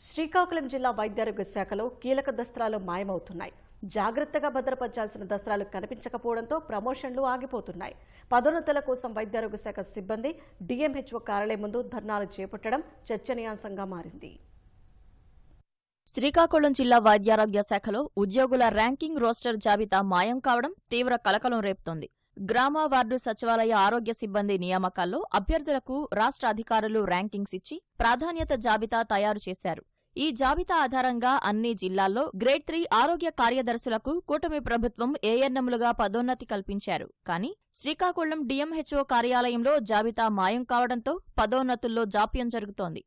శ్రీకాకుళం జిల్లా వైద్యారోగ్య శాఖలో కీలక దస్త్రాలు మాయమవుతున్నాయి. జాగ్రత్తగా భద్రపరచాల్సిన దస్త్రాలు కనిపించకపోవడంతో ప్రమోషన్లు ఆగిపోతున్నాయి. పదోన్నతుల కోసం వైద్యారోగ్య శాఖ సిబ్బంది డిఎంహెచ్ఓ కార్యాలయం ముందు ధర్నాలు చేపట్టడం చర్చనీయాంశంగా మారింది. శ్రీకాకుళం జిల్లా వైద్యారోగ్య శాఖలో ఉద్యోగుల ర్యాంకింగ్ రోస్టర్ జాబితా మాయం కావడం తీవ్ర కలకలం రేపుతోంది. గ్రామ వార్డు సచివాలయ ఆరోగ్య సిబ్బంది నియామకాల్లో అభ్యర్థులకు రాష్ట్ర అధికారులు ర్యాంకింగ్స్ ఇచ్చి ప్రాధాన్యత జాబితా తయారు చేశారు. ఈ జాబితా ఆధారంగా అన్ని జిల్లాల్లో గ్రేడ్ త్రీ ఆరోగ్య కార్యదర్శులకు కూటమి ప్రభుత్వం ఏఎన్ఎంలుగా పదోన్నతి కల్పించారు. కానీ శ్రీకాకుళం డిఎంహెచ్ఓ కార్యాలయంలో జాబితా మాయం కావడంతో పదోన్నతుల్లో జాప్యం జరుగుతోంది.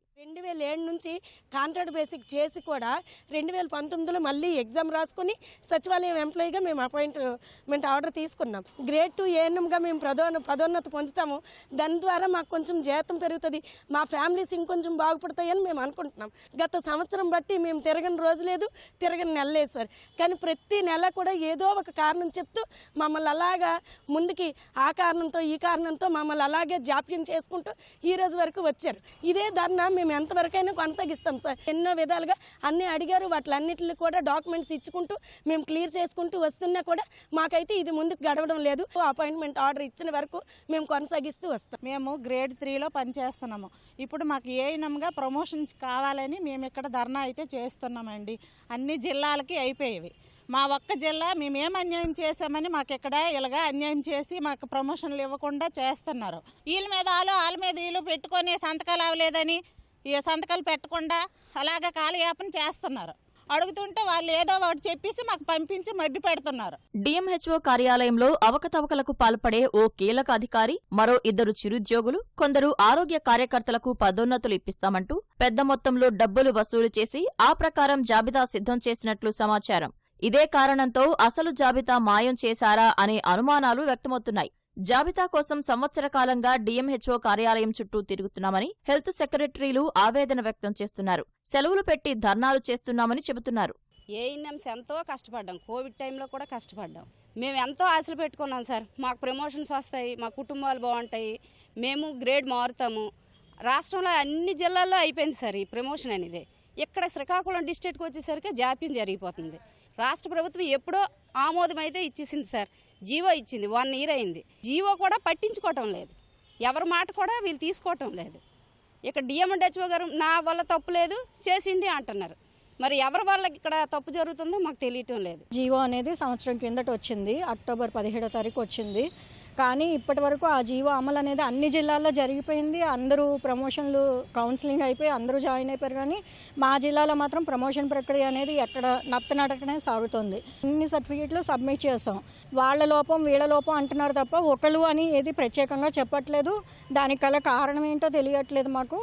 వేల ఏడు నుంచి కాంట్రాక్ట్ బేసిక్ చేసి కూడా రెండు వేల పంతొమ్మిదిలో మళ్ళీ ఎగ్జామ్ రాసుకుని సచివాలయం ఎంప్లాయీగా మేము అపాయింట్మెంట్ ఆర్డర్ తీసుకున్నాం. గ్రేడ్ టూ ఏఎన్ఎంగా మేము ప్రదోన్న పదోన్నతి పొందుతాము. దాని ద్వారా మాకు కొంచెం జీతం పెరుగుతుంది. మా ఫ్యామిలీస్ ఇంకొంచెం బాగుపడతాయని మేము అనుకుంటున్నాం. గత సంవత్సరం బట్టి మేము తిరగని రోజు లేదు తిరగని నెల లేదు సార్. కానీ ప్రతి నెల కూడా ఏదో ఒక కారణం చెప్తూ మమ్మల్ని అలాగా ముందుకి ఆ కారణంతో ఈ కారణంతో మమ్మల్ని అలాగే జాప్యం చేసుకుంటూ ఈ రోజు వరకు వచ్చారు. ఇదే ధర్నా మేము వరకైనా కొనసాగిస్తాం సార్. ఎన్నో విధాలుగా అన్ని అడిగారు వాటిలన్నింటిని కూడా డాక్యుమెంట్స్ ఇచ్చుకుంటూ మేము క్లియర్ చేసుకుంటూ వస్తున్నా కూడా మాకైతే ఇది ముందుకు గడవడం లేదు. అపాయింట్మెంట్ ఆర్డర్ ఇచ్చిన వరకు మేము కొనసాగిస్తూ వస్తాం. మేము గ్రేడ్ త్రీలో పనిచేస్తున్నాము. ఇప్పుడు మాకు ఏఎన్ఎంగా ప్రమోషన్స్ కావాలని మేము ఇక్కడ ధర్నా అయితే చేస్తున్నామండి. అన్ని జిల్లాలకి అయిపోయేవి. మా ఒక్క జిల్లా మేమేం అన్యాయం చేసామని మాకు ఇక్కడ ఇలాగా అన్యాయం చేసి మాకు ప్రమోషన్లు ఇవ్వకుండా చేస్తున్నారు. వీళ్ళ మీద వాళ్ళు వాళ్ళ మీద వీళ్ళు పెట్టుకొని సంతకాలు అవ్వలేదని ఈ సంతకాలు పెట్టకుండా అలాగే కాలయాపన చేస్తున్నారు. అడుగుతుంటే వాళ్ళు ఏదో ఒకటి చెప్పేసి మాకు పంపించి మభ్య పెడుతున్నారు. డిఎంహెచ్ఓ కార్యాలయంలో అవకతవకలకు పాల్పడే ఓ కీలక అధికారి మరో ఇద్దరు చిరుద్యోగులు కొందరు ఆరోగ్య కార్యకర్తలకు పదోన్నతులు ఇప్పిస్తామంటూ పెద్ద మొత్తంలో డబ్బులు వసూలు చేసి ఆ ప్రకారం జాబితా సిద్ధం చేసినట్లు సమాచారం. ఇదే కారణంతో అసలు జాబితా మాయం చేశారా అనే అనుమానాలు వ్యక్తమవుతున్నాయి. జాబితా కోసం సంవత్సర కాలంగా డిఎంహెచ్ఓ కార్యాలయం చుట్టూ తిరుగుతున్నామని హెల్త్ సెక్రటరీలు ఆవేదన వ్యక్తం చేస్తున్నారు. సెలవులు పెట్టి ధర్నాలు చేస్తున్నామని చెబుతున్నారు. ఏఎన్ఎంస్ ఎంతో కష్టపడ్డాం. కోవిడ్ టైంలో కూడా కష్టపడ్డాం. మేము ఎంతో ఆశలు పెట్టుకున్నాం సార్. మాకు ప్రమోషన్స్ వస్తాయి మా కుటుంబాలు బాగుంటాయి మేము గ్రేడ్ మారుతాము. రాష్ట్రంలో అన్ని జిల్లాల్లో అయిపోయింది సార్ ఈ ప్రమోషన్ అనేది. ఇక్కడ శ్రీకాకుళం డిస్ట్రిక్ట్కి వచ్చేసరికి జాప్యం జరిగిపోతుంది. రాష్ట్ర ప్రభుత్వం ఎప్పుడో ఆమోదం అయితే ఇచ్చేసింది సార్. జీవో ఇచ్చింది వన్ ఇయర్ అయింది. జీవో కూడా పట్టించుకోవటం లేదు. ఎవరి మాట కూడా వీళ్ళు తీసుకోవటం లేదు. ఇక్కడ డిఎంఎండ్హెచ్ఓ గారు నా వల్ల తప్పు లేదు చేసిండి అంటున్నారు. మరి ఎవరి వాళ్ళకి ఇక్కడ తప్పు జరుగుతుందో మాకు తెలియటం లేదు. జీవో అనేది సంవత్సరం కిందట వచ్చింది. అక్టోబర్ పదిహేడో తారీఖు వచ్చింది. కానీ ఇప్పటి వరకు ఆ జీవో అమలు అనేది అన్ని జిల్లాల్లో జరిగిపోయింది. అందరూ ప్రమోషన్లు కౌన్సిలింగ్ అయిపోయి అందరూ జాయిన్ అయిపోయారు. కానీ మా జిల్లాలో మాత్రం ప్రమోషన్ ప్రక్రియ అనేది ఎక్కడ నత్తనడకనే సాగుతుంది. అన్ని సర్టిఫికేట్లు సబ్మిట్ చేసాం వాళ్ళ లోపం వీళ్ళ లోపం అంటున్నారు తప్ప ఒకళ్ళు అని ఏది ప్రత్యేకంగా చెప్పట్లేదు. దానికి గల కారణం ఏంటో తెలియట్లేదు మాకు.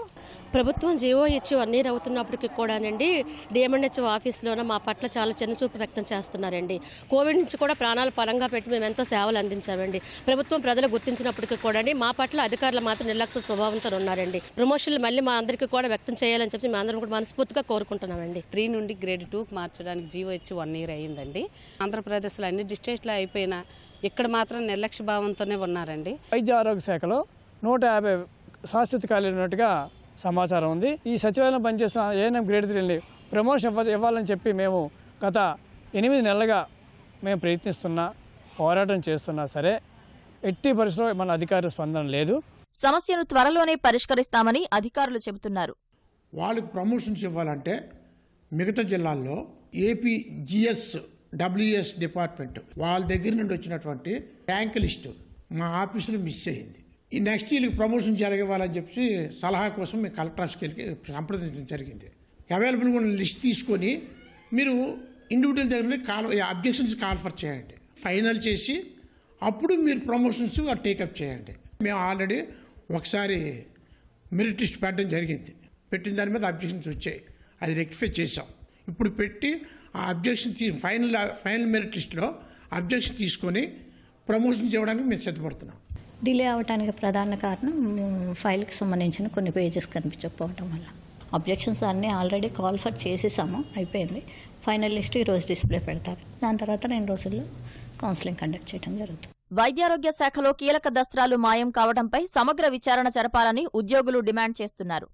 ప్రభుత్వం జీవో ఇచ్చి వన్ ఇయర్ అవుతున్నప్పటికీ కూడానండి డిఎంఎన్హెచ్ఓ ఆఫీస్లోనే మా పట్ల చాలా చిన్నచూపు వ్యక్తం చేస్తున్నారండి. కోవిడ్ నుంచి కూడా ప్రాణాలు పరంగా పెట్టి మేము ఎంతో సేవలు అందించామండి. ప్రభుత్వం ప్రజలు గుర్తించినప్పటికీ కూడా మా పట్ల అధికారులు మాత్రం నిర్లక్ష్య స్వభావంతో ఉన్నారండి. ప్రమోషన్లు మళ్ళీ మా అందరికీ కూడా వ్యక్తం చేయాలని చెప్పి మేము అందరం కూడా మనస్ఫూర్తిగా కోరుకుంటున్నామండి. త్రీ నుండి గ్రేడ్ టూకి మార్చడానికి జీవో ఇచ్చి వన్ ఇయర్ అయ్యిందండి. ఆంధ్రప్రదేశ్లో అన్ని డిస్ట్రిక్ట్లో అయిపోయినా ఇక్కడ మాత్రం నిర్లక్ష్య భావంతోనే ఉన్నారండి. వైద్య ఆరోగ్య శాఖలో నూట యాభై శాశ్వత ఖాళీలు ఉన్నట్టుగా సమాచారం ఉంది. ఈ సచివాలయం పనిచేస్తున్న ఏఎన్ఎం గ్రేడ్ త్రీని ప్రమోషన్ ఇవ్వ ఇవ్వాలని చెప్పి మేము గత ఎనిమిది నెలలుగా మేము ప్రయత్నిస్తున్నా పోరాటం చేస్తున్నా సరే ఎట్టి పరిస్థితిలో మన అధికార స్పందన లేదు. సమస్యను త్వరలోనే పరిష్కరిస్తామని అధికారులు చెబుతున్నారు. వాళ్ళకి ప్రమోషన్స్ ఇవ్వాలంటే మిగతా జిల్లాల్లో ఏపీ జిఎస్ డబ్ల్యూఎస్ డిపార్ట్మెంట్ వాళ్ళ దగ్గర నుండి వచ్చినటువంటి ర్యాంక్ లిస్టు మా ఆఫీసులో మిస్ అయ్యింది. ఈ నెక్స్ట్ వీళ్ళకి ప్రమోషన్స్ ఎలాగివ్వాలని చెప్పి సలహా కోసం మేము కలెక్టర్ ఆఫీస్కి వెళ్ళి సంప్రదించడం జరిగింది. అవైలబుల్గా ఉన్న లిస్ట్ తీసుకొని మీరు ఇండివిజువల్ దగ్గర కాల్ అబ్జెక్షన్స్ కాల్ఫర్ చేయండి. ఫైనల్ చేసి అప్పుడు మీరు ప్రమోషన్స్ టేకప్ చేయండి. మేము ఆల్రెడీ ఒకసారి మెరిట్ లిస్ట్ పెట్టడం జరిగింది. పెట్టిన దాని మీద అబ్జెక్షన్స్ వచ్చాయి. అది రెక్టిఫై చేసాం ఇప్పుడు పెట్టి ఆ అబ్జెక్షన్ తీ ఫైనల్ ఫైనల్ మెరిట్ లిస్ట్లో అబ్జెక్షన్ తీసుకొని ప్రమోషన్స్ ఇవ్వడానికి మేము సిద్ధపడుతున్నాం. డిలే అవడానికి ప్రధాన కారణం ఫైల్కి సంబంధించిన కొన్ని పేజెస్ కనిపించకపోవడం వల్ల. అబ్జెక్షన్స్ అన్నీ ఆల్రెడీ కాల్ ఫర్ చేసేసాము అయిపోయింది. ఫైనల్ లిస్ట్ ఈరోజు డిస్ప్లే పెడతారు. దాని తర్వాత రెండు రోజుల్లో కౌన్సిలింగ్ కండక్ట్ చేయడం జరుగుతుంది. వైద్యారోగ్య శాఖలో కీలక దస్త్రాలు మాయం కావడంపై సమగ్ర విచారణ జరపాలని ఉద్యోగులు డిమాండ్ చేస్తున్నారు.